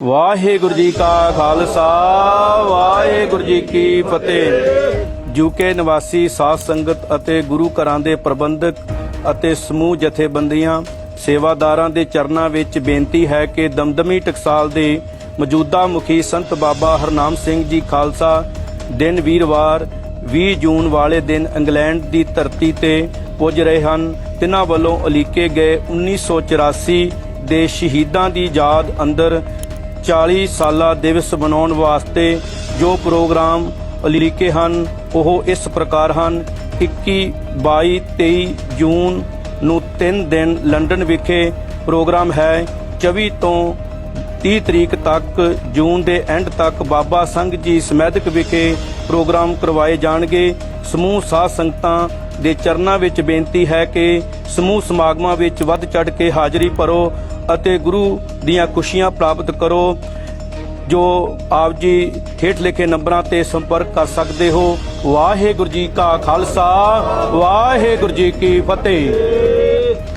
ਵਾਹਿਗੁਰੂ ਜੀ ਕਾ ਖਾਲਸਾ, ਵਾਹਿਗੁਰੂ ਜੀ ਕੀ ਫਤਿਹ। ਜੂਕੇ ਨਿਵਾਸੀ ਸਾਧ ਸੰਗਤ ਅਤੇ ਗੁਰੂ ਘਰਾਂ ਦੇ ਪ੍ਰਬੰਧਕ ਅਤੇ ਸਮੂਹ ਜਥੇਬੰਦੀਆਂ, ਸੇਵਾਦਾਰਾਂ ਦੇ ਚਰਨਾਂ ਵਿੱਚ ਬੇਨਤੀ ਹੈ ਕਿ ਦਮਦਮੀ ਟਕਸਾਲ ਦੇ ਮੌਜੂਦਾ ਮੁਖੀ ਸੰਤ ਬਾਬਾ ਹਰਨਾਮ ਸਿੰਘ ਜੀ ਖਾਲਸਾ ਦਿਨ ਵੀਰਵਾਰ 20 ਜੂਨ ਵਾਲੇ ਦਿਨ ਇੰਗਲੈਂਡ ਦੀ ਧਰਤੀ ਤੇ ਪੁੱਜ ਰਹੇ ਹਨ। ਤਿਨਾਂ ਵੱਲੋਂ ਉਲੀਕੇ ਗਏ 1984 ਦੇ ਸ਼ਹੀਦਾਂ ਦੀ ਯਾਦ ਅੰਦਰ 40 ਸਾਲਾ ਦਿਵਸ ਮਨਾਉਣ ਵਾਸਤੇ ਜੋ ਪ੍ਰੋਗਰਾਮ ਉਲੀਕੇ ਹਨ, ਉਹ ਇਸ ਪ੍ਰਕਾਰ ਹਨ। 21 22 23 ਜੂਨ ਨੂੰ 3 ਦਿਨ ਲੰਡਨ ਵਿਖੇ ਪ੍ਰੋਗਰਾਮ ਹੈ। 24 ਤੋਂ 30 ਤਰੀਕ ਤੱਕ ਜੂਨ ਦੇ ਐਂਡ ਤੱਕ ਬਾਬਾ ਸੰਘ ਜੀ ਸਮੈਦਿਕ ਵਿਖੇ ਪ੍ਰੋਗਰਾਮ ਕਰਵਾਏ ਜਾਣਗੇ। ਸਮੂਹ ਸਾਧ ਸੰਗਤਾਂ ਦੇ ਚਰਨਾਂ ਵਿੱਚ ਬੇਨਤੀ ਹੈ ਕਿ ਸਮੂਹ ਸਮਾਗਮਾਂ ਵਿੱਚ ਵੱਧ ਚੜ ਕੇ ਹਾਜ਼ਰੀ ਭਰੋ। ਅਤੇ ਗੁਰੂ ਦੀਆਂ ਖੁਸ਼ੀਆਂ ਪ੍ਰਾਪਤ ਕਰੋ, ਜੋ ਆਪ ਜੀ ਹੇਠ ਲਿਖੇ ਨੰਬਰਾਂ ਤੇ ਸੰਪਰਕ ਕਰ ਸਕਦੇ ਹੋ। ਵਾਹਿਗੁਰੂ ਜੀ ਕਾ ਖਾਲਸਾ, ਵਾਹਿਗੁਰੂ ਜੀ ਕੀ ਫਤਿਹ।